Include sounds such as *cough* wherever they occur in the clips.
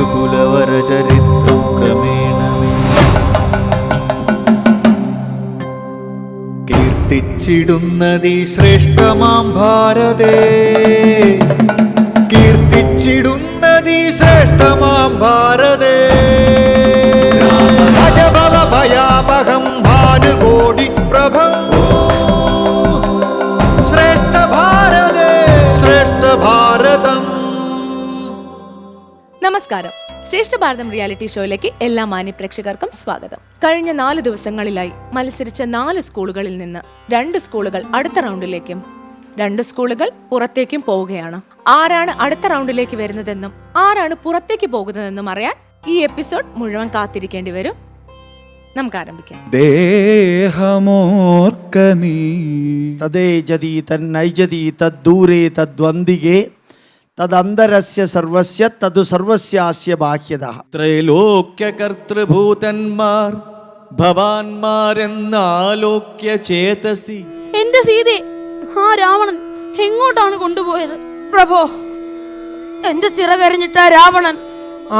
രഘുകുലവര ചരിത്രം ക്രമേണ കീർത്തിച്ചിടുന്നതീ ശ്രേഷ്ഠമാം ഭാരതേ. കീർത്തിച്ചിടുന്നതി ശ്രേഷ്ഠമാം ഭാരതേ നമസ്കാരം. ശ്രേഷ്ഠ ഭാരതം റിയാലിറ്റി ഷോയിലേക്ക് എല്ലാ മാന്യ പ്രേക്ഷകർക്കും സ്വാഗതം. കഴിഞ്ഞ നാല് ദിവസങ്ങളിലായി മത്സരിച്ച നാല് സ്കൂളുകളിൽ നിന്ന് രണ്ട് സ്കൂളുകൾ അടുത്ത റൗണ്ടിലേക്കും രണ്ട് സ്കൂളുകൾ പുറത്തേക്കും പോവുകയാണ്. ആരാണ് അടുത്ത റൗണ്ടിലേക്ക് വരുന്നതെന്നും ആരാണ് പുറത്തേക്ക് പോകുന്നതെന്നും അറിയാൻ ഈ എപ്പിസോഡ് മുഴുവൻ കാത്തിരിക്കേണ്ടി വരും. നമുക്ക് ആരംഭിക്കാം. ദേഹമോർക്ക നീ. തദ്ദേജതി തന്നൈജതി തദ്ദൂരേ തദ്വന്ദികേ. തദന്തരസ്യ സർവസ്യ തതു സർവസ്യാസ്യ ബാഹ്യത. ത്രൈലോക്യ കർത്തൃഭൂതന്മാർ ഭവാന്മാരെന്നാലോക്യ ചേതസി എന്റെ സീതെ ആ രാവണൻ എങ്ങോട്ടാണ് കൊണ്ടുപോയത്? പ്രഭോ എന്റെ ചിറകരിഞ്ഞിട്ട രാവണൻ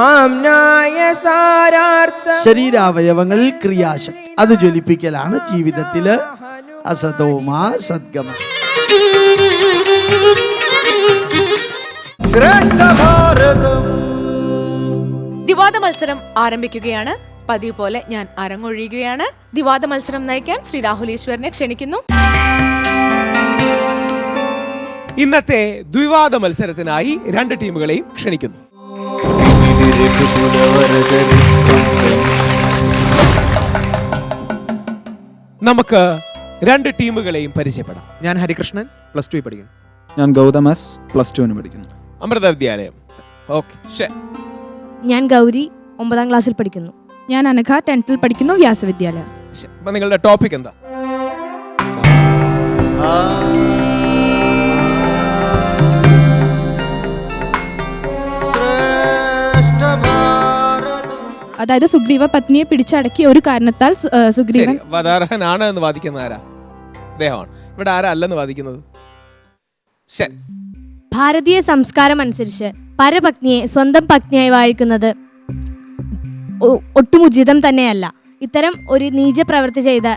ആംനായ സാരാർത്ഥ ശരീരാവയവങ്ങളിൽ ക്രിയാശക്തി. അത് ജ്വലിപ്പിക്കലാണ് ജീവിതത്തിൽ അസതോമാ സദ്ഗമ. ശ്രേഷ്ഠ ഭാരതം. ദിവാദ മത്സരം ആരംഭിക്കുകയാണ്. പതിവ് പോലെ ഞാൻ അരങ്ങൊഴിയുകയാണ്. ദിവാദ മത്സരം നയിക്കാൻ ശ്രീ രാഹുൽ ഈശ്വരനെ ക്ഷണിക്കുന്നു. ഇന്നത്തെ ദ്വിവാദ മത്സരത്തിനായി രണ്ട് ടീമുകളെയും ക്ഷണിക്കുന്നു. നമുക്ക് രണ്ട് ടീമുകളെയും പരിചയപ്പെടാം. ഞാൻ ഹരികൃഷ്ണൻ പ്ലസ് ടു പഠിക്കുന്നു. ഞാൻ ഗൗതം എസ് പ്ലസ് ടുവിന് പഠിക്കുന്നു. അമൃത വിദ്യാലയം ഓക്കെ ഞാൻ ഗൗരി ഒമ്പതാം ക്ലാസ്സിൽ പഠിക്കുന്നു. ഞാൻ അനഘ ടെൻത്തിൽ പഠിക്കുന്നു വ്യാസവിദ്യാലയം. ശരി. നിങ്ങളുടെ ടോപ്പിക് എന്താ? അതായത് സുഗ്രീവ പത്നിയെ പിടിച്ചടക്കിയ ഒരു കാരണത്താൽ സു- സുഗ്രീവൻ വധാർഹനാണ് എന്ന് വാദിക്കുന്ന ആരാ? അദ്ദേഹമാണ് ഇവിടെ ആരാ അല്ലെന്ന് വാദിക്കുന്നത്? ശരി ഭാരതീയ സംസ്കാരം അനുസരിച്ച് പരപത്നിയെ സ്വന്തം പത്നിയായി വാഴിക്കുന്നത് ഒട്ടും ഉചിതം തന്നെയല്ല. ഇത്തരം ഒരു നീച പ്രവൃത്തി ചെയ്ത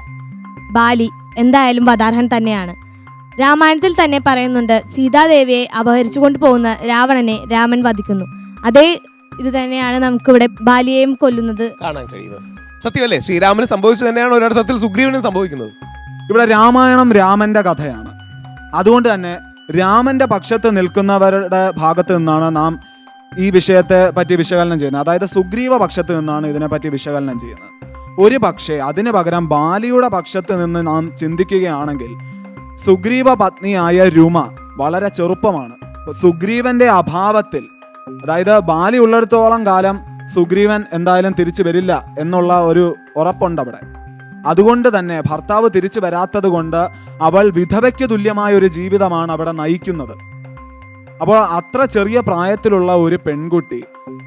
ബാലി എന്തായാലും വധാർഹൻ തന്നെയാണ്. രാമായണത്തിൽ തന്നെ പറയുന്നുണ്ട് സീതാദേവിയെ അപഹരിച്ചു കൊണ്ടുപോകുന്ന രാവണനെ രാമൻ വധിക്കുന്നു. അതേ ഇത് തന്നെയാണ് നമുക്കിവിടെ ബാലിയെയും കൊല്ലുന്നത്. കാണാൻ കഴിയുന്നത്. സത്യമല്ലേ? ശ്രീരാമന് സംഭവിച്ചു തന്നെയാണ് ഒരർത്ഥത്തിൽ സുഗ്രീവനും സംഭവിക്കുന്നത്. ഇവിടെ രാമായണം രാമന്റെ കഥയാണ്. അതുകൊണ്ട് തന്നെ രാമന്റെ പക്ഷത്ത് നിൽക്കുന്നവരുടെ ഭാഗത്ത് നിന്നാണ് നാം ഈ വിഷയത്തെ പറ്റി വിശകലനം ചെയ്യുന്നത്. അതായത് സുഗ്രീവ പക്ഷത്ത് നിന്നാണ് ഇതിനെപ്പറ്റി വിശകലനം ചെയ്യുന്നത്. ഒരു പക്ഷേ അതിന് പകരം ബാലിയുടെ പക്ഷത്ത് നിന്ന് നാം ചിന്തിക്കുകയാണെങ്കിൽ സുഗ്രീവ പത്നിയായ രുമ വളരെ ചെറുപ്പമാണ്. സുഗ്രീവന്റെ അഭാവത്തിൽ അതായത് ബാലി ഉള്ളിടത്തോളം കാലം സുഗ്രീവൻ എന്തായാലും തിരിച്ചു വരില്ല എന്നുള്ള ഒരു ഉറപ്പുണ്ട് അവിടെ അതുകൊണ്ട് തന്നെ ഭർത്താവ് തിരിച്ചു വരാത്തത് കൊണ്ട് അവൾ വിധവയ്ക്ക് തുല്യമായ ഒരു ജീവിതമാണ് അവിടെ നയിക്കുന്നത്. അപ്പോൾ അത്ര ചെറിയ പ്രായത്തിലുള്ള ഒരു പെൺകുട്ടി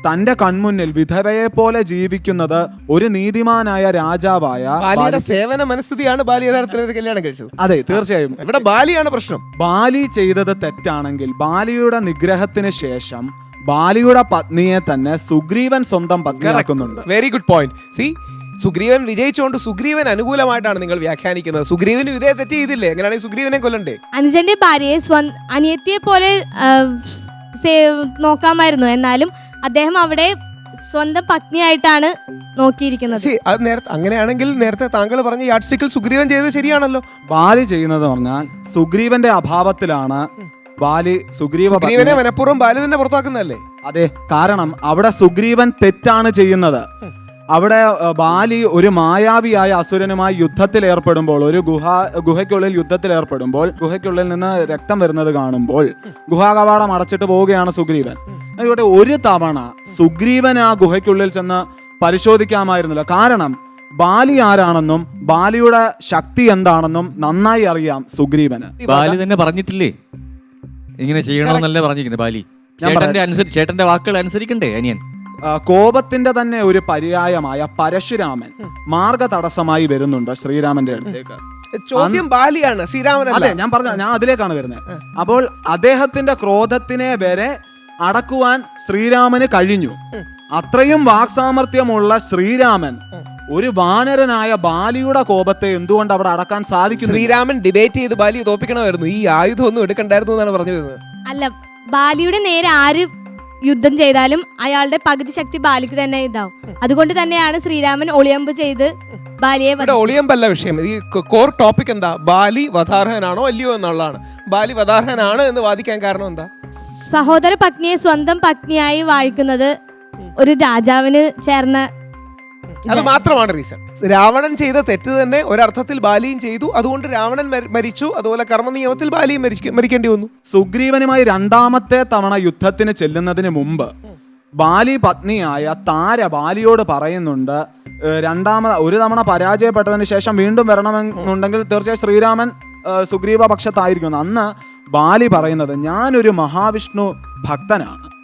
തന്റെ കൺമുന്നിൽ വിധവയെ പോലെ ജീവിക്കുന്നത് ഒരു നീതിമാനായ രാജാവായ ബാലിയുടെ സേവന മനസ്ഥിതിയാണ് ബാലി യഥാർത്ഥത്തിൽ കല്യാണം കഴിച്ചത്. അതെ തീർച്ചയായും. ഇവിടെ ബാലിയാണ് പ്രശ്നം. ബാലി ചെയ്തത് തെറ്റാണെങ്കിൽ ബാലിയുടെ നിഗ്രഹത്തിന് ശേഷം ബാലിയുടെ പത്നിയെ തന്നെ സുഗ്രീവൻ സ്വന്തം പത്നിയാക്കുന്നുണ്ട്. വെരി ഗുഡ് പോയിന്റ് സി സുഗ്രീവൻ വിജയിച്ചുകൊണ്ട് സുഗ്രീവൻ അനുകൂലമായിട്ടാണ് നിങ്ങൾ വ്യാഖ്യാനിക്കുന്നത്. സുഗ്രീവന് ഇതേ തെറ്റ് ചെയ്തില്ലേ? എങ്ങനെയാണെങ്കിൽ സുഗ്രീവനെ കൊല്ലണ്ടേ? അനുജന്റെ ഭാര്യയെ സ്വ അനിയത്തിയെ പോലെ ആ, സേ- നോക്കാമായിരുന്നു. എന്നാലും അദ്ദേഹം അവിടെ സ്വന്തം പത്നിയായിട്ടാണ് നോക്കിയിരിക്കുന്നത്. അത് നേരത്തെ അങ്ങനെയാണെങ്കിൽ നേരത്തെ താങ്കൾ പറഞ്ഞ യാഡ്സ്റ്റിക്കിൽ സുഗ്രീവൻ ചെയ്തത് ശരിയാണല്ലോ. ബാലി ചെയ്യുന്നത് പറഞ്ഞാൽ സുഗ്രീവന്റെ അഭാവത്തിലാണ് ബാലി സുഗ്രീവ സുഗ്രീവനെ പത്നിയെ- മനഃപൂർവം ബാലി തന്നെ പുറത്താക്കുന്നതല്ലേ? അതെ കാരണം അവിടെ സുഗ്രീവൻ തെറ്റാണ് ചെയ്യുന്നത്. അവിടെ ബാലി ഒരു മായാവിയായ അസുരനുമായി യുദ്ധത്തിൽ ഏർപ്പെടുമ്പോൾ ഒരു ഗുഹ ഗുഹയ്ക്കുള്ളിൽ യുദ്ധത്തിൽ ഏർപ്പെടുമ്പോൾ ഗുഹയ്ക്കുള്ളിൽ നിന്ന് രക്തം വരുന്നത് കാണുമ്പോൾ ഗുഹാ കവാടം അടച്ചിട്ട് പോവുകയാണ് സുഗ്രീവൻ. അതുകൊണ്ട് ഒരു തവണ സുഗ്രീവൻ ആ ഗുഹയ്ക്കുള്ളിൽ ചെന്ന് പരിശോധിക്കാമായിരുന്നില്ല. കാരണം ബാലി ആരാണെന്നും ബാലിയുടെ ശക്തി എന്താണെന്നും നന്നായി അറിയാം സുഗ്രീവന്. ബാലി തന്നെ പറഞ്ഞിട്ടില്ലേ? ഇങ്ങനെ ചെയ്യണമെന്നല്ലേ പറഞ്ഞിരിക്കുന്നത് ബാലി. ചേട്ടന്റെ അനുസരിച്ച് ചേട്ടന്റെ വാക്കുകൾ അനുസരിക്കണ്ടേ അനിയൻ? കോപത്തിന്റെ തന്നെ ഒരു പര്യായമായ പരശുരാമൻ മാർഗ തടസ്സമായി വരുന്നുണ്ട് ശ്രീരാമന്റെ അടുത്തേക്ക്. ചോദ്യം ബാലിയാണ് ശ്രീരാമൻ അതെ ഞാൻ പറഞ്ഞ ഞാൻ അതിലേക്കാണ് വരുന്നത്. അപ്പോൾ അദ്ദേഹത്തിന്റെ ക്രോധത്തിനെ വരെ അടക്കുവാൻ ശ്രീരാമന് കഴിഞ്ഞു. അത്രയും വാക്സാമർത്ഥ്യമുള്ള ശ്രീരാമൻ ഒരു വാനരനായ ബാലിയുടെ കോപത്തെ എന്തുകൊണ്ട് അവിടെ അടക്കാൻ സാധിക്കും ശ്രീരാമൻ ഡിബേറ്റ് ചെയ്ത് ബാലി തോപ്പിക്കണമായിരുന്നു. ഈ ആയുധം ഒന്നും എടുക്കണ്ടായിരുന്നു എന്നാണ് പറഞ്ഞു വരുന്നത് അല്ല ബാലിയുടെ നേരെ ആര് യുദ്ധം ചെയ്താലും അയാളുടെ പകുതി ശക്തി ബാലിക്ക് തന്നെ ഇതാവും. അതുകൊണ്ട് തന്നെയാണ് ശ്രീരാമൻ ഒളിയമ്പ് ചെയ്ത് ബാലിയെ ഇവിടെ. ഒളിയമ്പല്ല വിഷയം. ഈ കോർ ടോപ്പിക് എന്താ? ബാലി വധാർഹനാണോ അല്ലയോ എന്നുള്ളതാണ്. ബാലി വധാർഹനാണ് എന്ന് വാദിക്കാൻ കാരണം എന്താ? സഹോദര പത്നിയെ സ്വന്തം പത്നിയായി വാഴിക്കുന്നത് ഒരു രാജാവിന് ചേർന്ന അത് മാത്രമാണ് റീസൺ രാവണൻ ചെയ്ത തെറ്റ് തന്നെ ഒരർത്ഥത്തിൽ ബാലിയും ചെയ്തു. അതുകൊണ്ട് രാവണൻ മരിച്ചു. അതുപോലെ കർമ്മനിയമത്തിൽ ബാലിയും മരിക്ക- മരിക്കേണ്ടി വന്നു. സുഗ്രീവനുമായി രണ്ടാമത്തെ തവണ യുദ്ധത്തിന് ചെല്ലുന്നതിന് മുമ്പ് ബാലി പത്നിയായ താര ബാലിയോട് പറയുന്നുണ്ട് രണ്ടാമത് ഒരു തവണ പരാജയപ്പെട്ടതിന് ശേഷം വീണ്ടും വരണമെന്നുണ്ടെങ്കിൽ തീർച്ചയായും ശ്രീരാമൻ സുഗ്രീവ പക്ഷത്തായിരിക്കും അന്ന് ബാലി പറയുന്നത് ഞാനൊരു മഹാവിഷ്ണു ഭക്തനാണ്.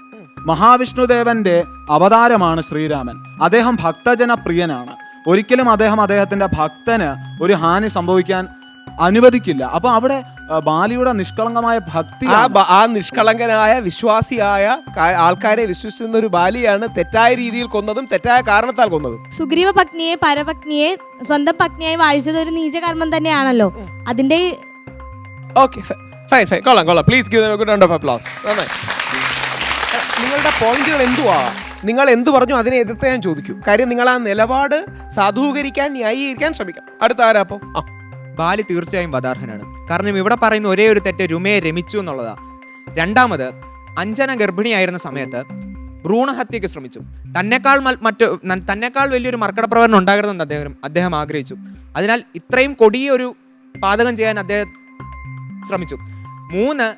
മഹാവിഷ്ണുദേവന്റെ അവതാരമാണ് ശ്രീരാമൻ. അദ്ദേഹം ഭക്തജന പ്രിയനാണ് ഒരിക്കലും അദ്ദേഹം അദ്ദേഹത്തിന്റെ ഭക്തന് ഒരു ഹാനി സംഭവിക്കാൻ അനുവദിക്കില്ല. അപ്പൊ അവിടെ ബാലിയുടെ നിഷ്കളങ്കമായ ഭക്തി ആ ആ നിഷ്കളങ്കനായ വിശ്വാസിയായ ആൾക്കാരെ വിശ്വസിക്കുന്ന ഒരു ബാലിയാണ് തെറ്റായ രീതിയിൽ കൊന്നതും തെറ്റായ കാരണത്താൽ കൊന്നതും. സുഗ്രീവ പത്നിയെ പരപത്നിയെ സ്വന്തം പത്നിയായി വാഴിച്ചത് ഒരു നീചകർമ്മം തന്നെയാണല്ലോ. അതിന്റെ ഓക്കെ ഫൈൻ ഫൈൻ കൊള്ളാം കൊള്ളാം. Please give good round of applause നിങ്ങളുടെ പോയിന്റുകൾ എന്തുവാ? നിങ്ങൾ എന്ത് പറഞ്ഞു അതിനെ എതിർത്ത് ഞാൻ ചോദിക്കും. കാര്യം നിങ്ങൾ ആ നിലപാട് സാധൂകരിക്കാൻ ന്യായീകരിക്കാൻ ശ്രമിക്കാം അടുത്ത ആരാപ്പോ ആ ബാലി തീർച്ചയായും വധാർഹനാണ്. കാരണം ഇവിടെ പറയുന്ന ഒരേ ഒരു തെറ്റ് രുമയെ രമിച്ചു എന്നുള്ളതാ. രണ്ടാമത് അഞ്ജന ഗർഭിണിയായിരുന്ന സമയത്ത് ഭ്രൂണഹത്യക്ക് ശ്രമിച്ചു. തന്നെക്കാൾ മറ്റു തന്നെക്കാൾ വലിയൊരു മർക്കട പ്രവർത്തനം ഉണ്ടാകരുതെന്ന് അദ്ദേഹം അദ്ദേഹം ആഗ്രഹിച്ചു. അതിനാൽ ഇത്രയും കൊടിയൊരു പാതകം ചെയ്യാൻ അദ്ദേഹം ശ്രമിച്ചു. മൂന്ന്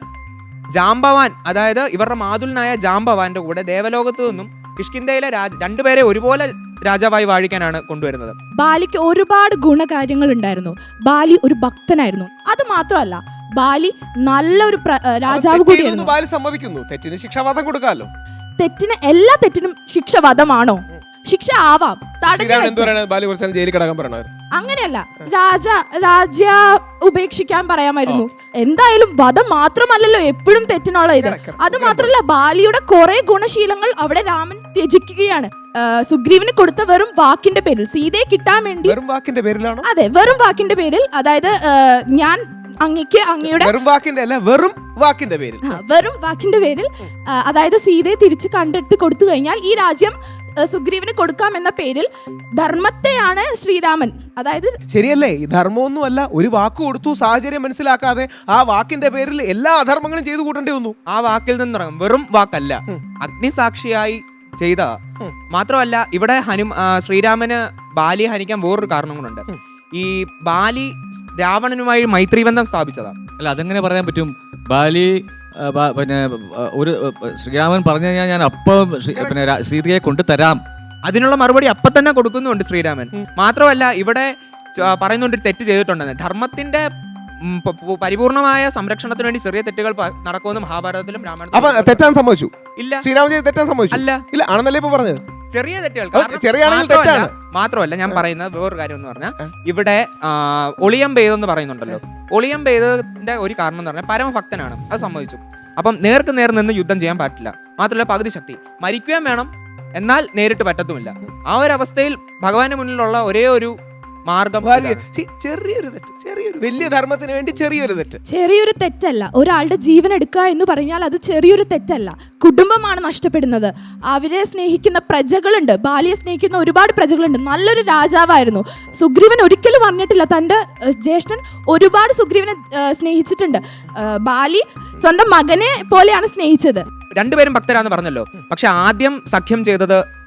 ജാംബവാൻ അതായത് ഇവരുടെ മാതുലനായ ജാംബവാന്റെ കൂടെ ദേവലോകത്തു നിന്നും കിഷ്കിന്തയിലെ രാജ രണ്ടുപേരെ ഒരുപോലെ രാജാവായി വാഴിക്കാനാണ് കൊണ്ടുവരുന്നത്. ബാലിക്ക് ഒരുപാട് ഗുണകാര്യങ്ങൾ ഉണ്ടായിരുന്നു. ബാലി ഒരു ഭക്തനായിരുന്നു. അത് മാത്രമല്ല ബാലി നല്ലൊരു പ്ര- രാജാവ് കൂടിയായിരുന്നു. ബാലി സംഭവിക്കുന്നു തെറ്റിന് ശിക്ഷാവാദം കൊടുക്കാമല്ലോ. തെറ്റിന് എല്ലാ തെറ്റിനും ശിക്ഷ വധമാണോ ശിക്ഷ ആവാം. ശ്രീരാമൻ എന്ത് പറയണത് ജയിലിൽ കിടക്കാൻ അങ്ങനെയല്ല. രാജ രാജ്യ ഉപേക്ഷിക്കാൻ പറയാമായിരുന്നു. എന്തായാലും വധം മാത്രമല്ലല്ലോ എപ്പോഴും തെറ്റിനുള്ള ഇത്. അത് മാത്രമല്ല ബാലിയുടെ കുറെ ഗുണശീലങ്ങൾ അവിടെ രാമൻ ത്യജിക്കുകയാണ്. സുഗ്രീവിന് കൊടുത്ത വെറും വാക്കിന്റെ പേരിൽ സീതയെ കിട്ടാൻ വേണ്ടി വെറും വാക്കിന്റെ പേരിലാണോ? അതെ വെറും വാക്കിന്റെ പേരിൽ. അതായത് ഞാൻ അങ്ങയ്ക്ക് അങ്ങയുടെ വെറും വാക്കിന്റെ അല്ല വെറും വാക്കിന്റെ പേരിൽ. വെറും വാക്കിന്റെ പേരിൽ അതായത് സീതയെ തിരിച്ച് കണ്ടെടുത്ത് കൊടുത്തു കഴിഞ്ഞാൽ ഈ രാജ്യം സുഗ്രീവന് കൊടുക്കാമെന്ന പേരിൽ ധർമ്മത്തെയാണ് ശ്രീരാമൻ. അതായത് ശരിയല്ലേ? ഈ ധർമ്മമൊന്നും അല്ല ഒരു വാക്ക് കൊടുത്തു സാഹചര്യം മനസ്സിലാക്കാതെ ആ വാക്കിന്റെ പേരിൽ എല്ലാ അധർമ്മങ്ങളും ചെയ്തു കൂട്ടേണ്ടി വന്നു. ആ വാക്കിൽ നിന്നിറങ്ങും. വെറും വാക്കല്ല. അഗ്നിസാക്ഷിയായി ചെയ്ത മാത്രമല്ല ഇവിടെ ഹനു ശ്രീരാമന് ബാലിയെ ഹനിക്കാൻ വേറൊരു കാരണം കൊണ്ടുണ്ട് ഈ ബാലി രാവണനുമായി മൈത്രി ബന്ധം സ്ഥാപിച്ചതാ. അല്ല അതെങ്ങനെ പറയാൻ പറ്റും? ബാലി പിന്നെ ഒരു ശ്രീരാമൻ പറഞ്ഞു കഴിഞ്ഞാൽ ഞാൻ അപ്പം പിന്നെ സീതയെ കൊണ്ടുതരാം അതിനുള്ള മറുപടി അപ്പൊ തന്നെ കൊടുക്കുന്നുണ്ട് ശ്രീരാമൻ. മാത്രമല്ല ഇവിടെ പറയുന്നുണ്ട് തെറ്റ് ചെയ്തിട്ടുണ്ടെന്ന്. ധർമ്മത്തിന്റെ പരിപൂർണമായ സംരക്ഷണത്തിന് വേണ്ടി ചെറിയ തെറ്റുകൾ നടക്കുമെന്ന് മഹാഭാരതത്തിലും രാമായണത്തിലും തെറ്റാൻ സംഭവിച്ചു ഇല്ല. ശ്രീരാമൻ ചെയ്ത് തെറ്റാൻ സംഭവിച്ചു അല്ല. ഇല്ല ആണെന്നല്ലേ ഇപ്പൊ പറഞ്ഞത്? ചെറിയ തെറ്റുകൾ. ചെറിയാണെങ്കിൽ മാത്രമല്ല- തെറ്റാണ്. മാത്രമല്ല ഞാൻ പറയുന്നത് വേറൊരു കാര്യം എന്ന് പറഞ്ഞാൽ ഇവിടെ ഒളിയം പെയ്തെന്ന് പറയുന്നുണ്ടല്ലോ. ഒളിയം പെയ്തതിന്റെ ഒരു കാരണം എന്ന് പറഞ്ഞാൽ പരമഭക്തനാണ്. അത് സംഭവിച്ചു അപ്പം നേർക്ക് നേർ നിന്ന് യുദ്ധം ചെയ്യാൻ പറ്റില്ല മാത്രമല്ല പകുതി ശക്തി മരിക്കുകയും വേണം. എന്നാൽ നേരിട്ട് പറ്റത്തുമില്ല. ആ ഒരു അവസ്ഥയിൽ ഭഗവാന്റെ മുന്നിലുള്ള ഒരേ ഒരു മാർഗം ചെറിയൊരു തെറ്റ് ചെറിയൊരു വലിയ ധർമ്മത്തിന് വേണ്ടി ചെറിയൊരു തെറ്റ്. ചെറിയൊരു തെറ്റല്ല. ഒരാളുടെ ജീവൻ എടുക്കുക എന്ന് പറഞ്ഞാൽ അത് ചെറിയൊരു തെറ്റല്ല. കുടുംബമാണ് നഷ്ടപ്പെടുന്നത്. അവരെ സ്നേഹിക്കുന്ന പ്രജകളുണ്ട്. ബാലിയെ സ്നേഹിക്കുന്ന ഒരുപാട് പ്രജകളുണ്ട്. നല്ലൊരു രാജാവായിരുന്നു. സുഗ്രീവൻ ഒരിക്കലും പറഞ്ഞിട്ടില്ല തന്റെ ജ്യേഷ്ഠൻ ഒരുപാട് സുഗ്രീവനെ സ്നേഹിച്ചിട്ടുണ്ട്. ബാലി സ്വന്തം മകനെ പോലെയാണ് സ്നേഹിച്ചത്. രണ്ടുപേരും ഭക്തരാന്ന് പറഞ്ഞല്ലോ. പക്ഷെ ആദ്യം സഖ്യം ചെയ്തത്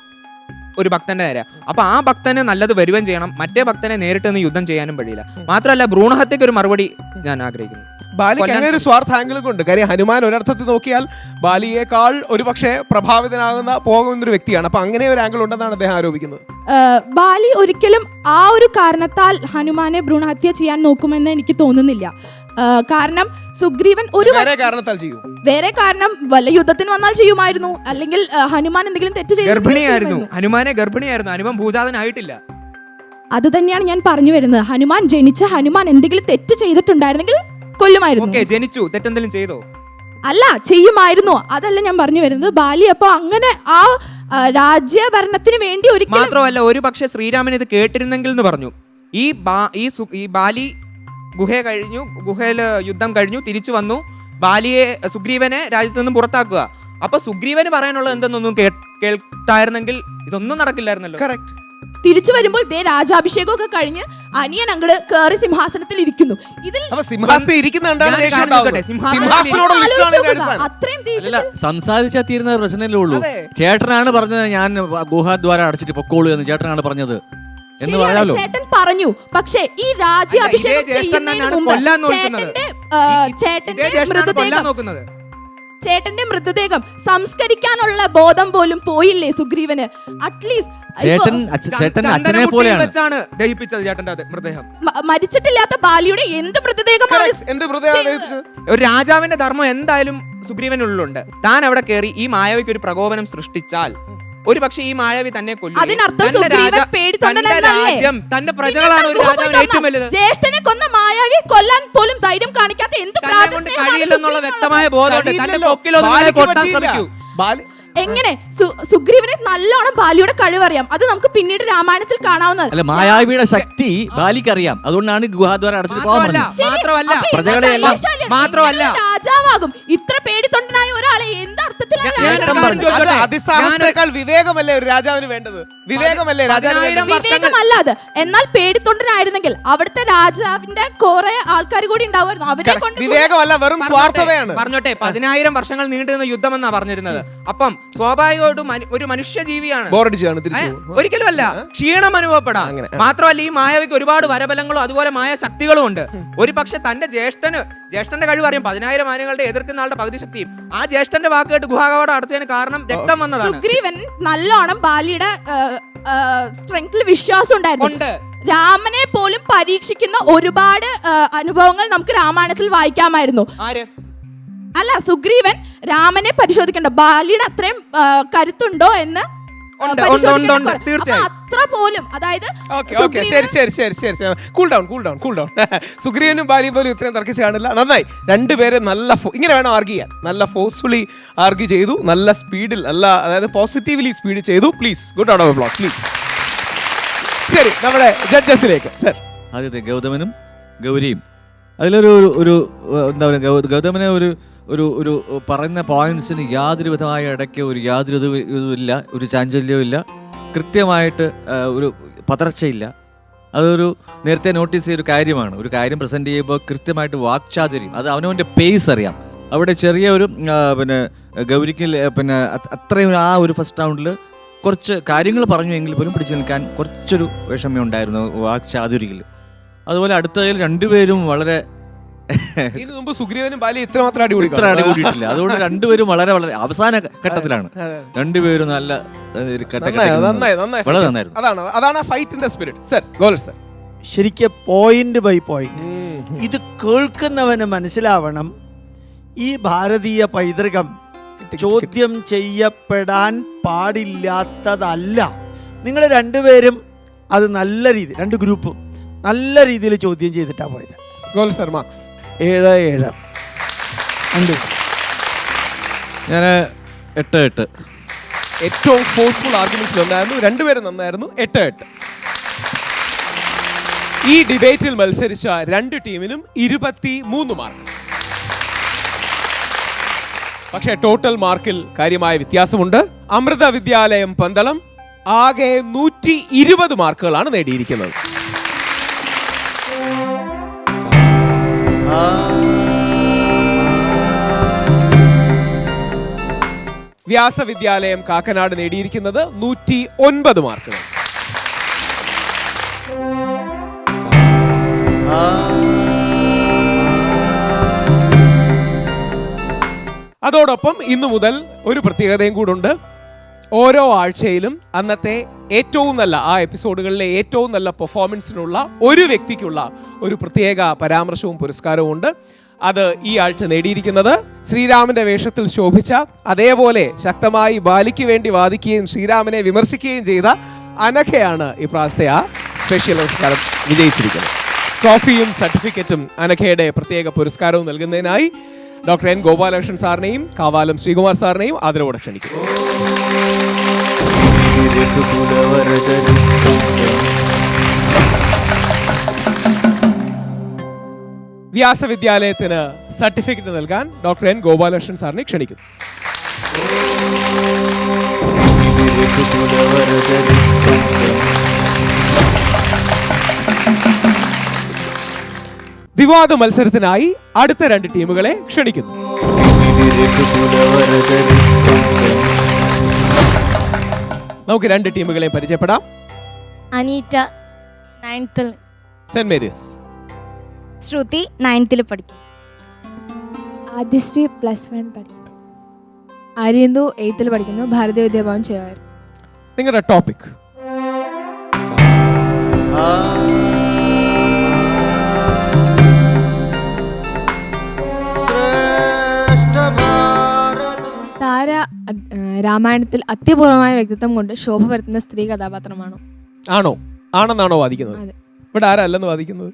ഒരു ഭക്തന്റെ നേരെ. അപ്പൊ ആ ഭക്തനെ നല്ലത് വരുകയും ചെയ്യണം. മറ്റേ ഭക്തനെ നേരിട്ട് നിന്ന് യുദ്ധം ചെയ്യാനും കഴിയില്ല മാത്രമല്ല ഭ്രൂണഹത്യക്ക് ഒരു മറുപടി ഞാൻ ആഗ്രഹിക്കുന്നു. ബാലിക്ക് അങ്ങനെ ഒരു സ്വാർത്ഥ ആംഗിളും കൊണ്ട് കാര്യം ഹനുമാൻ ഒരർത്ഥത്തിൽ നോക്കിയാൽ ബാലിയേക്കാൾ ഒരു പക്ഷേ പ്രഭാവിതനാകുന്ന പോകുന്ന ഒരു വ്യക്തിയാണ്. അപ്പൊ അങ്ങനെ ഒരു ആംഗിൾ ഉണ്ടെന്നാണ് അദ്ദേഹം ആരോപിക്കുന്നത്. ബാലി ഒരിക്കലും ആ ഒരു കാരണത്താൽ ഹനുമാനെ ഭ്രൂണഹത്യ ചെയ്യാൻ നോക്കുമെന്ന് എനിക്ക് തോന്നുന്നില്ല. കാരണം സുഗ്രീവൻ ഒരു വേറെ കാരണത്താൽ ചെയ്യും. വേറെ കാരണം വല്ല യുദ്ധത്തിന് വന്നാൽ ചെയ്യുമായിരുന്നു. അല്ലെങ്കിൽ ഹനുമാൻ എന്തെങ്കിലും തെറ്റ് ചെയ്തിട്ടുണ്ടെങ്കിൽ ഗർഭിണിയായിരുന്നു. ഹനുമാനെ ഗർഭിണിയായിരുന്നു. ഹനുമാൻ ഭൂജാതനായിട്ടില്ല. അത് തന്നെയാണ് ഞാൻ പറഞ്ഞു വരുന്നത്. ഹനുമാൻ ജനിച്ച ഹനുമാൻ എന്തെങ്കിലും തെറ്റ് ചെയ്തിട്ടുണ്ടായിരുന്നെങ്കിൽ കൊല്ലുമായിരുന്നു. ഓക്കെ ജനിച്ചു. തെറ്റെന്തെങ്കിലും ചെയ്തോ? അല്ല ചെയ്യുമായിരുന്നു. അതല്ല ഞാൻ പറഞ്ഞു വരുന്നത്. ബാലി അപ്പൊ അങ്ങനെ ആ രാജ്യഭരണത്തിന് വേണ്ടി ഒരു മാത്രമല്ല ഒരു പക്ഷേ ശ്രീരാമൻ ഇത് കേട്ടിരുന്നെങ്കിൽ എന്ന് പറഞ്ഞു. ഈ ബാ- ഈ സു- ഈ ബാലി ഗുഹ കഴിഞ്ഞു ഗുഹയിൽ യുദ്ധം കഴിഞ്ഞു തിരിച്ചു വന്നു. ബാലിയെ സുഗ്രീവനെ രാജ്യത്ത് നിന്നും പുറത്താക്കുക. അപ്പൊ സുഗ്രീവന് പറയാനുള്ളത് എന്തെന്നൊന്നും കേട്ടായിരുന്നെങ്കിൽ ഇതൊന്നും നടക്കില്ലായിരുന്നല്ലോ. കറക്റ്റ് തിരിച്ചു വരുമ്പോൾ ദേ രാജാഭിഷേകമൊക്കെ കഴിഞ്ഞ് അനിയൻ അങ്ങട് കേറി സിംഹാസനത്തിൽ ഇരിക്കുന്നു. ഇതിൽ അപ്പൊ സിംഹാസനത്തിൽ ഇരിക്കുന്നുണ്ടാണ്. സിംഹാസനത്തോടുള്ള ഇഷ്ടമാണ് നോക്കുക. അത്രയും അല്ല സംസാരിച്ചാൽ തീരുന്ന പ്രശ്നമല്ലേ ഉള്ളൂ. ചേട്ടനാണ് പറഞ്ഞത് ഞാൻ ഗുഹാദ്വാരം അടച്ചിട്ട് പൊക്കോളൂ എന്ന് ചേട്ടനാണ് പറഞ്ഞത്. എന്ന് ശരിയാണ്, പറയാലോ? ചേട്ടൻ പറഞ്ഞു. പക്ഷേ ഈ രാജ്യാഭിഷേകം ഇതേ ജ്യേഷ്ഠൻ ചെയ്യുന്നതിന് തന്നെയാണ് മുമ്പ് കൊല്ലാൻ നോക്കുന്നത്. ചേട്ടന്റെ ആ, ചേട്ടന്റെ കൊല്ലാൻ മൃതദേഹം നോക്കുന്നത്. ചേട്ടന്റെ മൃതദേഹം സംസ്കരിക്കാനുള്ള ബോധം പോലും പോയില്ലേ സുഗ്രീവന്? അറ്റ്ലീസ്റ്റ് ചേട്ടൻ ചേട്ടൻ അച്ഛനെ പോലെയാണ് വെച്ചാണ് ദഹിപ്പിച്ചത് ചേട്ടന്റെ അത് മൃതദേഹം മരിച്ചിട്ടില്ലാത്ത ബാലിയുടെ എന്ത് മൃതദേഹമാണ്. എന്ത് മൃതദേഹം ദഹിപ്പിച്ചത്? ഒരു രാജാവിന്റെ ധർമ്മം എന്തായാലും സുഗ്രീവനുള്ളിലുണ്ട് താൻ അവിടെ കയറി ഈ മായാവിക്ക് ഒരു പ്രകോപനം സൃഷ്ടിച്ചാൽ ഒരു പക്ഷേ ഈ മായാവി തന്നെ കൊല്ലും? രാജ്യം തന്റെ പ്രജകളാണ് ഒരു പിന്നെന്താ രാജാവിന് ഏറ്റവും വലുത് ജ്യേഷ്ഠനെ കൊന്ന മായാവി കൊല്ലാൻ പോലും ധൈര്യം കാണിക്കാത്ത എന്ത് കഴിയില്ലെന്നുള്ള വ്യക്തമായ ബോധമുണ്ട് തന്റെ. കൊക്കിലൊന്നും കൊട്ടാൻ പറ്റിയില്ല. ശ്രമിക്കൂ ബാലി എങ്ങനെ? സുഗ്രീവനെ നല്ലോണം ബാലിയുടെ കഴിവറിയാം. അത് നമുക്ക് പിന്നീട് രാമായണത്തിൽ കാണാവുന്നതാണ്. അല്ല മായാവിയുടെ ശക്തി ബാലിക്ക് അറിയാം അതുകൊണ്ടാണ് ഗുഹാദ്വാരം അടച്ചിട്ട് പോകാൻ മാത്രമല്ല പറഞ്ഞത്. മാത്രമല്ല. രാജാവാകും? ഇത്ര പേടിത്തൊണ്ടനായ ഒരാളെ എന്ത് അതിസാഹസത്തെക്കാൾ വിവേകമല്ലേ ഒരു രാജാവിന് വേണ്ടത്? വിവേകമല്ലേ രാജാവിന് പതിനായിരം വേണ്ടത്? വിവേകമല്ല അത്. എന്നാൽ പേടിത്തൊണ്ടനായിരുന്നെങ്കിൽ അവിടുത്തെ രാജാവിന്റെ കുറെ ആൾക്കാർ കൂടി ഉണ്ടാവുമായിരുന്നു. അവരെ കൊണ്ട് വിവേകമല്ല വെറും സ്വാർത്ഥതയാണ്. പറഞ്ഞോട്ടെ പതിനായിരം വർഷങ്ങൾ നീണ്ടുനിന്ന യുദ്ധമെന്നാ പറഞ്ഞിരുന്നത്. അപ്പം സ്വാഭാവികമായിട്ടും ഒരു മനുഷ്യജീവിയാണ്. ജീവിയാണ് ഒരിക്കലും അല്ല ക്ഷീണം അനുഭവപ്പെടാം. അങ്ങനെ. മാത്രമല്ല ഈ മായാവിക്ക് ഒരുപാട് വരബലങ്ങളും അതുപോലെ മായ ശക്തികളും ഉണ്ട്. ഒരു പക്ഷെ തന്റെ ജ്യേഷ്ഠന് ജ്യേഷ്ഠന്റെ കഴിവ് അറിയാം. പതിനായിരം ആനകളുടെ എതിർക്കുന്ന ആളുടെ പകുതി ശക്തിയും ആ ജ്യേഷ്ഠന്റെ വാക്ക് കേട്ട് ഗുഹാകവാടം അടച്ചതിന് കാരണം രക്തം വന്നതാണ്. സുഗ്രീവൻ നല്ലോണം ബാലിയുടെ സ്ട്രെങ്തിൽ വിശ്വാസം ഉണ്ടായിരുന്നു. രാമനെ പോലും പരീക്ഷിക്കുന്ന ഒരുപാട് അനുഭവങ്ങൾ നമുക്ക് രാമായണത്തിൽ വായിക്കാമായിരുന്നു. അല്ല സുഗ്രീവൻ രാമനെ പരിശോധിക്കണ്ട. ബാലിയുടെ അത്രയും കരുത്തുണ്ടോ എന്ന് അത്ര പോലും അതായത് ഓക്കെ ഓക്കെ. ശരി ശരി ശരി ശരി cool down cool down cool down സുഗ്രീവനും ബാലിയും പോലും ഇത്രയും തർക്കിച്ച് കാണില്ല. നന്നായി. രണ്ടുപേരെ നല്ല ഇങ്ങനെ വേണം ആർഗ്യ ചെയ്യാൻ. നല്ല ഫോഴ്സ്ഫുള്ളി ആർഗ്യൂ ചെയ്തു. നല്ല സ്പീഡിൽ നല്ല അതായത് പോസിറ്റീവ്ലി സ്പീഡ് ചെയ്തു. Please good out of block please ശരി നമ്മുടെ ജഡ്ജസിലേക്ക് സർ ആദ്യത്തെ ഗൗതമനും ഗൗരിയും. അതിലൊരു ഒരു ഒരു എന്താ പറയുക ഗൗതമനെ ഒരു ഒരു ഒരു പറയുന്ന പോയിന്റ്സിന് യാതൊരു വിധമായ ഇടയ്ക്ക് ഒരു യാതൊരു ഇത് ഇതുമില്ല ഒരു ചാഞ്ചല്യവും ഇല്ല. കൃത്യമായിട്ട് ഒരു പതർച്ചയില്ല. അതൊരു നേരത്തെ നോട്ടീസ് ചെയ്ത ഒരു കാര്യമാണ്. ഒരു കാര്യം പ്രസന്റ് ചെയ്യുമ്പോൾ കൃത്യമായിട്ട് വാക്ചാതുര്യം അത് അവനവന്റെ പേസ് അറിയാം. അവിടെ ചെറിയ ഒരു പിന്നെ ഗൗരിക്കൽ പിന്നെ അത്രയും ആ ഒരു ഫസ്റ്റ് റൗണ്ടിൽ കുറച്ച് കാര്യങ്ങൾ പറഞ്ഞു എങ്കിൽ പോലും പിടിച്ചു നിൽക്കാൻ കുറച്ചൊരു വിഷമം ഉണ്ടായിരുന്നു വാക്ചാതുരിയിൽ അതുപോലെ അടുത്തതിൽ രണ്ടുപേരും വളരെ *laughs* ഇതിനു മുമ്പ് സുഗ്രീവനും ബാലി ഇത്ര മാത്രം അടിപൊളി ഇത്ര അടി കൂടിയിട്ടില്ല അതുകൊണ്ട് രണ്ടുപേരും വളരെ വളരെ അവസാന ഘട്ടത്തിലാണ്. രണ്ടുപേരും നല്ല ഏഹ്, ഒരു ഘട്ട- നന്നായി വളരെ നന്നായിരുന്നു. അതാണ് അതാണ് ഫൈറ്റിന്റെ സ്പിരിറ്റ് സർ ഗോൾ സർ ശരിക്കും പോയിന്റ് ബൈ പോയിന്റ് ഇത് കേൾക്കുന്നവന് മനസ്സിലാവണം ഈ ഭാരതീയ പൈതൃകം ചോദ്യം ചെയ്യപ്പെടാൻ പാടില്ലാത്തതല്ല. നിങ്ങൾ രണ്ടുപേരും അത് നല്ല രീതി രണ്ട് ഗ്രൂപ്പും നല്ല രീതിയിൽ ചോദ്യം ചെയ്തിട്ടാണ് പോയത്. ഗോൾ സർ മാർക്സ് ഏഴ് ഏഴ് ഉണ്ട് ഞാൻ എട്ട് എട്ട്. ഏറ്റവും ഫോഴ്സ്ഫുൾ ആർഗ്യുമെന്റ്സ് ഒന്നായിരുന്നു. രണ്ടുപേരും നന്നായിരുന്നു. എട്ട് എട്ട്. ഈ ഡിബേറ്റിൽ മത്സരിച്ച രണ്ട് ടീമിനും ഇരുപത്തി മൂന്ന് മാർക്ക്. പക്ഷേ ടോട്ടൽ മാർക്കിൽ കാര്യമായ വ്യത്യാസമുണ്ട്. അമൃത വിദ്യാലയം പന്തളം ആകെ നൂറ്റി ഇരുപത് മാർക്കുകളാണ് നേടിയിരിക്കുന്നത്. വ്യാസവിദ്യാലയം കാക്കനാട് നേടിയിരിക്കുന്നത് നൂറ്റി ഒൻപത് മാർക്കുകൾ. അതോടൊപ്പം ഇന്നു മുതൽ ഒരു പ്രത്യേകതയും കൂടുണ്ട് ഓരോ ആഴ്ചയിലും അന്നത്തെ ഏറ്റവും നല്ല ആ എപ്പിസോഡുകളിലെ ഏറ്റവും നല്ല പെർഫോമൻസിനുള്ള ഒരു വ്യക്തിക്കുള്ള ഒരു പ്രത്യേക പരാമർശവും പുരസ്കാരവും ഉണ്ട്. അത് ഈ ആഴ്ച നേടിയിരിക്കുന്നത് ശ്രീരാമന്റെ വേഷത്തിൽ ശോഭിച്ച അതേപോലെ ശക്തമായി ബാലിക്ക് വേണ്ടി വാദിക്കുകയും ശ്രീരാമനെ വിമർശിക്കുകയും ചെയ്ത അനഖയാണ് ഈ ആ സ്പെഷ്യൽ പുരസ്കാരം വിജയിച്ചിരിക്കുന്നത്. ട്രോഫിയും സർട്ടിഫിക്കറ്റും അനഘയുടെ പ്രത്യേക പുരസ്കാരവും നൽകുന്നതിനായി ഡോക്ടർ എൻ ഗോപാലകൃഷ്ണൻ സാറിനെയും കാവാലം ശ്രീകുമാർ സാറിനെയും ആദരവോടെ ക്ഷണിക്കുന്നു. വ്യാസവിദ്യാലയത്തിന് സർട്ടിഫിക്കറ്റ് നൽകാൻ ഡോക്ടർ എൻ ഗോപാലകൃഷ്ണൻ സാറിനെ ക്ഷണിക്കുന്നു. വിവാദ മത്സരത്തിനായി അടുത്ത രണ്ട് ടീമുകളെ ക്ഷണിക്കുന്നു. നമുക്ക് രണ്ട് ടീമുകളെ പരിചയപ്പെടാം. അനീറ്റ നയൻത്തിൽ സെന്റ് മേരീസ്. ശ്രുതി നയൻത്തിൽ പഠിക്കും. ആദ്യശ്രീ പ്ലസ് വൺ പഠിക്കുന്നു അരിയന്തു എയ്ത്തിൽ പഠിക്കുന്നു. ഭാരതീയ വിദ്യാഭവൻ ചേവാർ നിങ്ങളുടെ ടോപ്പിക്. ശ്രേഷ്ഠ താര രാമായണത്തിൽ അത്യപൂർവമായ വ്യക്തിത്വം കൊണ്ട് ശോഭ വരുത്തുന്ന സ്ത്രീ കഥാപാത്രമാണോ? ആണോ? ആണെന്നാണോ വാദിക്കുന്നത്. ഇവിടെ ആരല്ലെന്ന് വാദിക്കുന്നത്?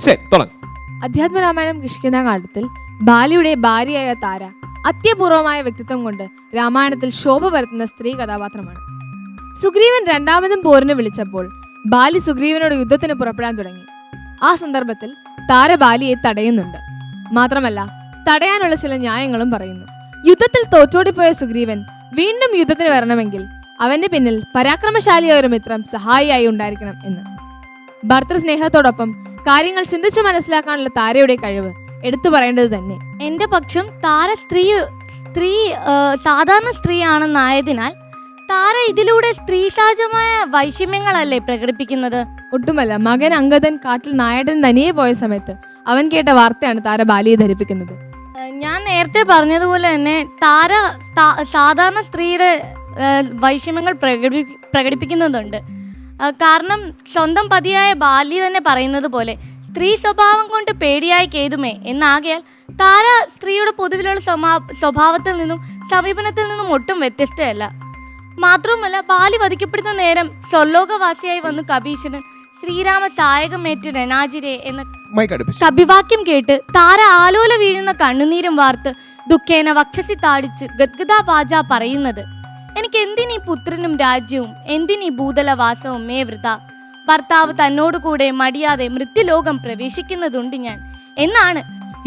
ശരി തുടങ്ങും. അധ്യാത്മ രാമായണം വിഷിക്കുന്ന കാലത്തിൽ ബാലിയുടെ ഭാര്യയായ താര അത്യപൂർവമായ വ്യക്തിത്വം കൊണ്ട് രാമായണത്തിൽ ശോഭ വരുത്തുന്ന സ്ത്രീ കഥാപാത്രമാണ്. സുഗ്രീവൻ രണ്ടാമതും പോരിന് വിളിച്ചപ്പോൾ ബാലി സുഗ്രീവനോട് യുദ്ധത്തിന് പുറപ്പെടാൻ തുടങ്ങി. ആ സന്ദർഭത്തിൽ താര ബാലിയെ തടയുന്നുണ്ട്. മാത്രമല്ല തടയാനുള്ള ചില ന്യായങ്ങളും പറയുന്നു. യുദ്ധത്തിൽ തോറ്റോടിപ്പോയ സുഗ്രീവൻ വീണ്ടും യുദ്ധത്തിന് വരണമെങ്കിൽ അവന്റെ പിന്നിൽ പരാക്രമശാലിയായ ഒരു മിത്രം സഹായിയായി ഉണ്ടായിരിക്കണം എന്ന്. ഭർത്തൃസ്നേഹത്തോടൊപ്പം കാര്യങ്ങൾ ചിന്തിച്ചു മനസ്സിലാക്കാനുള്ള താരയുടെ കഴിവ് എടുത്തു പറയേണ്ടത് തന്നെ. എന്റെ പക്ഷം താര സ്ത്രീ സ്ത്രീ സാധാരണ സ്ത്രീയാണെന്നായതിനാൽ താര ഇതിലൂടെ സ്ത്രീ സഹജമായ വൈഷമ്യങ്ങളല്ലേ പ്രകടിപ്പിക്കുന്നത്? ഒട്ടുമല്ല. മകൻ അങ്കദൻ കാട്ടിൽ നായടൻ തനിയെ പോയ സമയത്ത് അവൻ കേട്ട വാർത്തയാണ് താര ബാലിയെ ധരിപ്പിക്കുന്നത്. ഞാൻ നേരത്തെ പറഞ്ഞതുപോലെ തന്നെ താര സാധാരണ സ്ത്രീയുടെ വൈഷമ്യങ്ങൾ പ്രകടി പ്രകടിപ്പിക്കുന്നുണ്ട് കാരണം സ്വന്തം പതിയായ ബാല്യ തന്നെ പറയുന്നത് പോലെ സ്ത്രീ സ്വഭാവം കൊണ്ട് പേടിയായി കേതുമേ എന്നാകിയാൽ താര സ്ത്രീയുടെ പൊതുവിലുള്ള സ്വഭാ- സ്വഭാവത്തിൽ നിന്നും സമീപനത്തിൽ നിന്നും ഒട്ടും വ്യത്യസ്തയല്ല. മാത്രവുമല്ല ബാലി വധിക്കപ്പെടുന്ന നേരം സ്വർലോകവാസിയായി വന്ന് കബീശനൻ ശ്രീരാമ തായകമേറ്റ് രണാജിരെ എന്ന കവിവാക്യം കേട്ട് താര ആലോല വീഴുന്ന കണ്ണുനീരും വാർത്ത് ദുഃഖേന വക്ഷസി താടിച്ച് ഗദ്ഗദാ വാച പറയുന്നത്. എനിക്ക് എന്തിനീ പുത്രനും രാജ്യവും എന്തിനീ ഭൂതലവാസവും മേ വൃത? ഭർത്താവ് തന്നോടുകൂടെ മടിയാതെ മൃത്യുലോകം പ്രവേശിക്കുന്നതുണ്ട് ഞാൻ. എന്നാണ്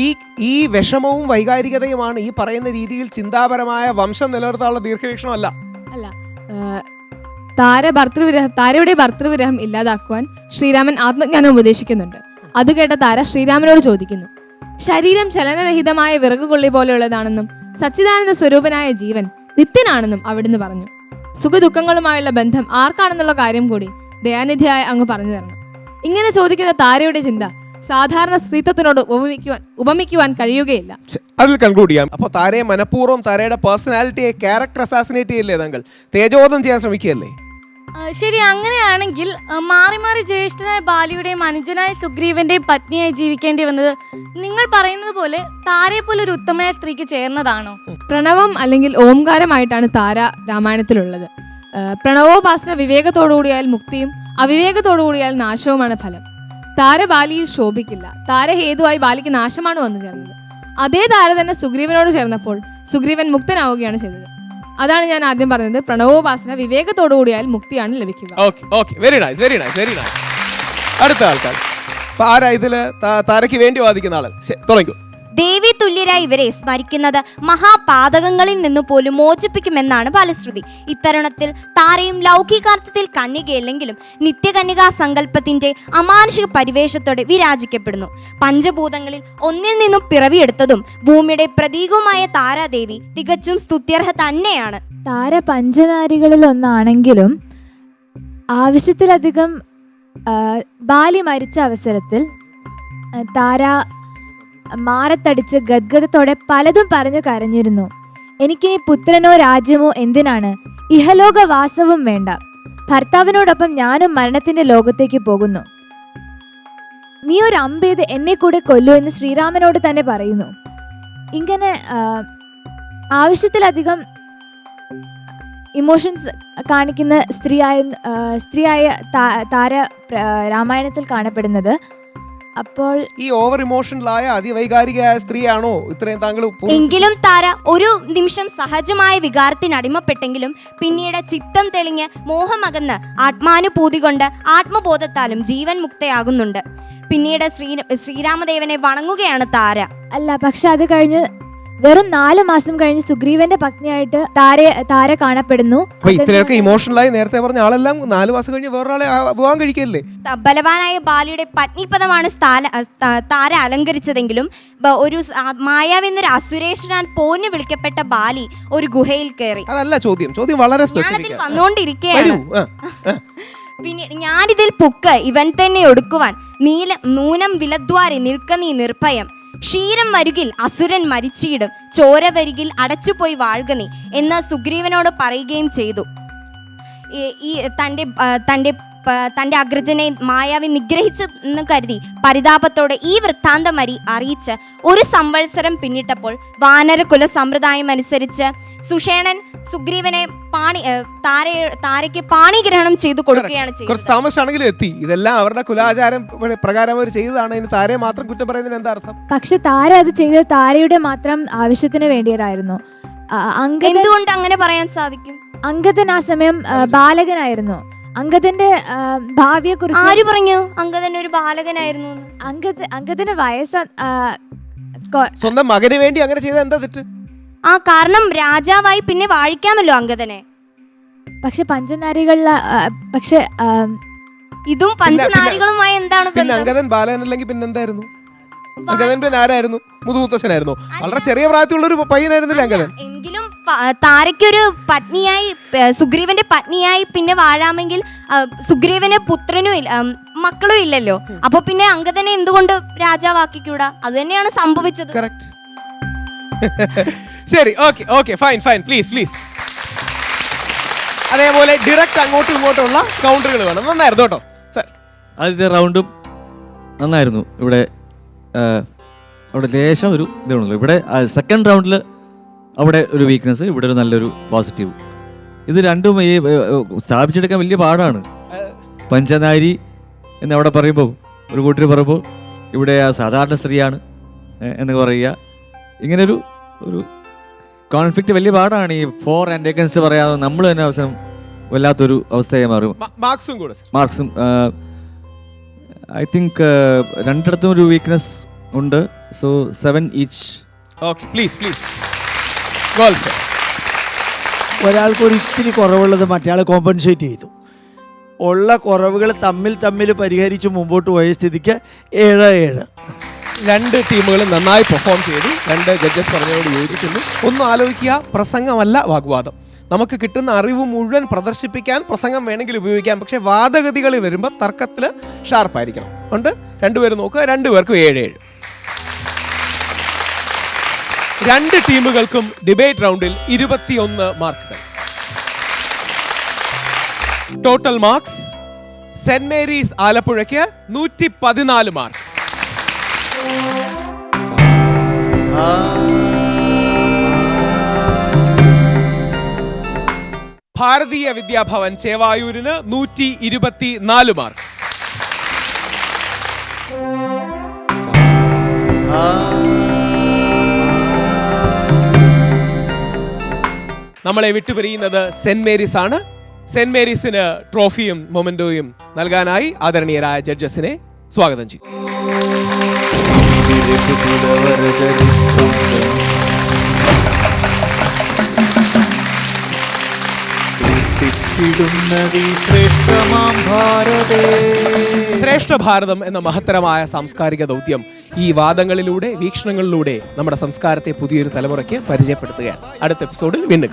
ഈ ഈ വിഷമവും വൈകാരികതയുമാണ് ഈ പറയുന്ന രീതിയിൽ ചിന്താപരമായ വംശം നിലനിർത്താനുള്ള ദീർഘവീക്ഷണമല്ല. അല്ല താര ഭർത്തൃവിരഹം താരയുടെ ഭർത്തൃവിരഹം ഇല്ലാതാക്കുവാൻ ശ്രീരാമൻ ആത്മജ്ഞാനം ഉപദേശിക്കുന്നുണ്ട്. അത് കേട്ട താര ശ്രീരാമനോട് ചോദിക്കുന്നു ശരീരം ചലനരഹിതമായ വിറകുകൊള്ളി പോലെയുള്ളതാണെന്നും സച്ചിദാനന്ദ സ്വരൂപനായ ജീവൻ നിത്യനാണെന്നും അവിടുന്ന് പറഞ്ഞു. സുഖദുഃഖങ്ങളുമായുള്ള ബന്ധം ആർക്കാണെന്നുള്ള കാര്യം കൂടി ദയാനിധിയായ അങ്ങ് പറഞ്ഞു തരണം. ഇങ്ങനെ ചോദിക്കുന്ന താരയുടെ ചിന്ത സാധാരണ സ്ത്രീത്വത്തിനോട് ഉപമിക്കുവാൻ ഉപമിക്കുവാൻ കഴിയുകയില്ല. അതിൽ കൺക്ലൂഡ് ചെയ്യാം അപ്പോൾ താരയെ മനഃപൂർവം താരയുടെ പേഴ്സണാലിറ്റിയെ ക്യാരക്ടർ അസാസിനേറ്റ് ചെയ്യല്ലേ താങ്കൾ? തേജോധം ചെയ്യാൻ ശ്രമിക്കുകയല്ലേ? ശരി അങ്ങനെയാണെങ്കിൽ മാറി മാറി ജ്യേഷ്ഠനായ ബാലിയുടെയും അനുജനായ സുഗ്രീവന്റെയും പത്നിയായി ജീവിക്കേണ്ടി വന്നത് നിങ്ങൾ പറയുന്നത് പോലെ താരയെ പോലെ ഒരു ഉത്തമയായ സ്ത്രീക്ക് ചേർന്നതാണോ? പ്രണവം അല്ലെങ്കിൽ ഓംകാരമായിട്ടാണ് താര രാമായണത്തിലുള്ളത്. പ്രണവോപാസന വിവേകത്തോടുകൂടിയാൽ മുക്തിയും അവിവേകത്തോടുകൂടിയാൽ നാശവുമാണ് ഫലം. താര ബാലിയിൽ ശോഭിക്കില്ല. താര ഹേതുവായി ബാലിക്ക് നാശമാണ് വന്നു ചേർന്നത്. അതേ താര തന്നെ സുഗ്രീവനോട് ചേർന്നപ്പോൾ സുഗ്രീവൻ മുക്തനാവുകയാണ് ചെയ്തത്. അതാണ് ഞാൻ ആദ്യം പറഞ്ഞത്. പ്രണവോപാസന വിവേകത്തോടു കൂടിയാൽ മുക്തിയാണ് ലഭിക്കുക. Okay okay very nice very nice very nice അടുത്ത ആൾക്കാർ. ആരാ ഇതിൽ? താരയ്ക്ക് വേണ്ടി വാദിക്കുന്ന ആൾ. തുടങ്ങിക്കോ. ദേവി തുല്യരായി ഇവരെ സ്മരിക്കുന്നത് മഹാപാതകങ്ങളിൽ നിന്ന് പോലും മോചിപ്പിക്കുമെന്നാണ് ഫലശ്രുതി ഇത്തരുണത്തിൽ താരയും ലൗകികാർത്ഥത്തിൽ കന്യകയല്ലെങ്കിലും നിത്യകന്യകാ സങ്കല്പത്തിന്റെ അമാനുഷിക പരിവേഷത്തോടെ വിരാജിക്കപ്പെടുന്നു. പഞ്ചഭൂതങ്ങളിൽ ഒന്നിൽ നിന്നും പിറവിയെടുത്തതും ഭൂമിയുടെ പ്രതീകവുമായ താരാദേവി തികച്ചും സ്തുത്യർഹ തന്നെയാണ്. താര പഞ്ചനാരികളിൽ ഒന്നാണെങ്കിലും ആവശ്യത്തിലധികം ബാലി മരിച്ച അവസരത്തിൽ താര മാറത്തടിച്ച് ഗദ്ഗതത്തോടെ പലതും പറഞ്ഞു കരഞ്ഞിരുന്നു. എനിക്കിനി പുത്രനോ രാജ്യമോ എന്തിനാണ്? ഇഹലോകവാസവും വേണ്ട. ഭർത്താവിനോടൊപ്പം ഞാനും മരണത്തിന്റെ ലോകത്തേക്ക് പോകുന്നു. നീ ഒരു അമ്പെയ്ത് എന്നെ കൂടെ കൊല്ലൂ എന്ന് ശ്രീരാമനോട് തന്നെ പറയുന്നു. ഇങ്ങനെ ആവശ്യത്തിലധികം ഇമോഷൻസ് കാണിക്കുന്ന സ്ത്രീയായ സ്ത്രീയായ താര രാമായണത്തിൽ കാണപ്പെടുന്നത് അപ്പോൾ ഈ ഓവർ ഇമോഷണലായ അതിവൈകാരികയായ സ്ത്രീയാണോ ഇത്രയും താങ്കൾ എങ്കിലും താര ഒരു നിമിഷം സഹജമായ വികാരത്തിന് അടിമപ്പെട്ടെങ്കിലും പിന്നീട് ചിത്തം തെളിഞ്ഞ് മോഹമകന്ന് ആത്മാനുഭൂതി കൊണ്ട് ആത്മബോധത്താലും ജീവൻ മുക്തയാകുന്നുണ്ട്. പിന്നീട് ശ്രീ ശ്രീരാമദേവനെ വണങ്ങുകയാണ് താര. അല്ല പക്ഷെ അത് കഴിഞ്ഞ് വെറും നാല് മാസം കഴിഞ്ഞ് സുഗ്രീവന്റെ പത്നിയായിട്ട് താരെ താര കാണപ്പെടുന്നു. അപ്പൊ ഇത്രയൊക്കെ ഇമോഷണലായി നേരത്തെ പറഞ്ഞ ആളെല്ലാം നാല് മാസം കഴിഞ്ഞ് വേറൊരാളെ ആ- വിവാഹം കഴിക്കല്ലേ? ത- ബലവാനായ ബാലിയുടെ പത്നിപദമാണ് സ്ഥാന ത- താര അലങ്കരിച്ചതെങ്കിലും ബ- ഒരു സ്- ആ- എന്നൊരു അസുരേഷനാൻ പോന്ന് വിളിക്കപ്പെട്ട ബാലി ഒരു ഗുഹയിൽ കയറി. അതല്ല ചോദ്യം. ചോദ്യം വളരെ ഞാനതിൽ സ്പെസിഫിക് വന്നുകൊണ്ടിരിക്കുകയാണ്. വരൂ. ആ, ആ. പിന്നീട് ഞാനിതിൽ പുക്ക് ഇവൻ തന്നെ ഒടുക്കുവാൻ. നീല നൂനം വിലദ്വാരി നിൽക്ക നീ നിർഭയം. ക്ഷീരം വരുകിൽ അസുരൻ മരിച്ചിടും. ചോര വരികിൽ അടച്ചുപോയി വാഴുക നീ. എന്ന് സുഗ്രീവനോട് പറയുകയും ചെയ്തു. ഈ- തന്റെ തന്റെ തന്റെ അഗ്രജനെ മായാവി നിഗ്രഹിച്ചു എന്ന് കരുതി പരിതാപത്തോടെ ഈ വൃത്താന്തം വരി അറിയിച്ച് ഒരു സംവത്സരം പിന്നിട്ടപ്പോൾ വാനരകുല സമ്പ്രദായം അനുസരിച്ച് സുഷേണൻ സുഗ്രീവനെ പാണി താര താരയ്ക്ക് പാണിഗ്രഹണം ചെയ്തു കൊടുക്കുകയാണ് കുറച്ച് താമസാണെങ്കിലും താമസിച്ചാണെങ്കിലും എത്തി. ഇതെല്ലാം അവരുടെ കുലാചാരം പ്ര- പ്രകാരം അവർ ചെയ്തതാണ്. ഇനി താരയെ മാത്രം കുറ്റം പറയുന്നതിന് എന്താ അർത്ഥം? പക്ഷെ താര അത് ചെയ്ത് താരയുടെ മാത്രം ആവശ്യത്തിന് വേണ്ടിയിട്ടായിരുന്നു എന്തുകൊണ്ട് അങ്ങനെ പറയാൻ സാധിക്കും? അങ്കദൻ ആ സമയം ബാലകനായിരുന്നു. അങ്കദന്റെ ഭാവിയെ കുറിച്ച് ആര് പറഞ്ഞു? അങ്കദൻ ഒരു ബാലകനായിരുന്നു എന്ന്? അങ്കദന്റെ അങ്കദന് വയസ്സ ആ, കൊ- സ്വന്തം മകന് വേണ്ടി അങ്ങനെ ചെയ്ത എന്താ തെറ്റ്? ആ കാരണം രാജാവായി പിന്നെ വാഴിക്കാമല്ലോ അങ്കദനെ. പക്ഷെ പഞ്ചനാരികളിൽ പക്ഷെ ആ, ഇതും പഞ്ചനാരികളുമായി എന്താണ് പിന്നെ ബന്ധം? അങ്കദൻ ബാലനല്ലെങ്കിൽ പിന്നെ എന്തായിരുന്നു അങ്കദൻ പിന്നെ ആരായിരുന്നു മുതുമുത്തശ്ശനായിരുന്നു വളരെ ചെറിയ പ്രായത്തിലുള്ള ഒരു പയ്യനായിരുന്നില്ല അങ്കദൻ? എങ്കിലും താരയ്ക്കൊരു പത്നിയായി സുഗ്രീവന്റെ പത്നിയായി പിന്നെ വാഴാമെങ്കിൽ സുഗ്രീവന് പുത്രനും ഇല്ല മക്കളും ഇല്ലല്ലോ. അപ്പൊ പിന്നെ അങ്കതനെ എന്തുകൊണ്ട് രാജാവാക്കിക്കൂടാ? അത് തന്നെയാണ് സംഭവിച്ചത്. *laughs* ശരി okay okay fine fine please please അതേപോലെ ഡയറക്റ്റ് അങ്ങോട്ടും ഇങ്ങോട്ടുള്ള കൗണ്ടറുകൾ വേണം. നന്നായിരുന്നു കേട്ടോ. സർ ആദ്യത്തെ റൗണ്ടും നന്നായിരുന്നു. ഇവിടെ അവിടെ ലേശം ഒരു ഇതുള്ളൂ ഇവിടെ സെക്കൻഡ് റൗണ്ടിൽ അവിടെ ഒരു വീക്ക്നെസ് ഇവിടെ ഒരു നല്ലൊരു പോസിറ്റീവ് ഇത് രണ്ടും ഈ സ്ഥാപിച്ചെടുക്കാൻ വലിയ പാടാണ്. പഞ്ചനാരി എന്നവിടെ പറയുമ്പോൾ ഒരു കൂട്ടർ പറയുമ്പോൾ ഇവിടെ ആ സാധാരണ സ്ത്രീയാണ് എന്ന് പറയുക. ഇങ്ങനൊരു ഒരു കോൺഫ്ലിക്റ്റ് വലിയ പാടാണ്. ഈ ഫോർ ആൻഡ് എഗൻസ്റ്റ് പറയാതെ നമ്മൾ തന്നെ അവസരം വല്ലാത്തൊരു അവസ്ഥയായി മാറും. മാർക്സും കൂടെ. മാർക്സും ഐ തിങ്ക് രണ്ടിടത്തും ഒരു വീക്ക്നെസ് ഉണ്ട്. So seven each okay please please goal sir ഒരാൾക്ക് ഒരു ഇത്തിരി കുറവുള്ളത് മറ്റേ കോമ്പൻസേറ്റ് ചെയ്തു. ഉള്ള കുറവുകൾ തമ്മിൽ തമ്മിൽ പരിഹരിച്ച് മുമ്പോട്ട് പോയ സ്ഥിതിക്ക് ഏഴ് ഏഴ്. രണ്ട് ടീമുകളും നന്നായി പെർഫോം ചെയ്തു. രണ്ട് ജഡ്ജസ് പറഞ്ഞതോട് യോജിക്കുന്നു. ഒന്നും ആലോചിക്കുക പ്രസംഗമല്ല വാഗ്വാദം. നമുക്ക് കിട്ടുന്ന അറിവ് മുഴുവൻ പ്രദർശിപ്പിക്കാൻ പ്രസംഗം വേണമെങ്കിൽ ഉപയോഗിക്കാം. പക്ഷേ വാദഗതികളിൽ വരുമ്പോൾ തർക്കത്തിൽ ഷാർപ്പായിരിക്കണം ഉണ്ട്? രണ്ടുപേരും നോക്കുക. രണ്ടുപേർക്കും ഏഴ് ഏഴ്. രണ്ട് ടീമുകൾക്കും ഡിബേറ്റ് റൗണ്ടിൽ ഇരുപത്തിയൊന്ന് മാർക്കുകൾ. ടോട്ടൽ മാർക്സ് സെന്റ് മേരീസ് ആലപ്പുഴയ്ക്ക് നൂറ്റി പതിനാല് മാർക്ക്. ഭാരതീയ വിദ്യാഭവൻ ചേവായൂരിന് നൂറ്റി ഇരുപത്തി നാല് മാർക്ക്. നമ്മളെ വിട്ടുപിരിയുന്നത് സെന്റ് മേരീസ് ആണ് സെന്റ് മേരീസിന് ട്രോഫിയും മൊമെന്റോയും നൽകാനായി ആദരണീയരായ ജഡ്ജസിനെ സ്വാഗതം ചെയ്യും. ശ്രേഷ്ഠ ഭാരതം എന്ന മഹത്തരമായ സാംസ്കാരിക ദൗത്യം ഈ വാദങ്ങളിലൂടെ വീക്ഷണങ്ങളിലൂടെ നമ്മുടെ സംസ്കാരത്തെ പുതിയൊരു തലമുറയ്ക്ക് പരിചയപ്പെടുത്തുകയാണ്. അടുത്ത എപ്പിസോഡിൽ വീണ്ടും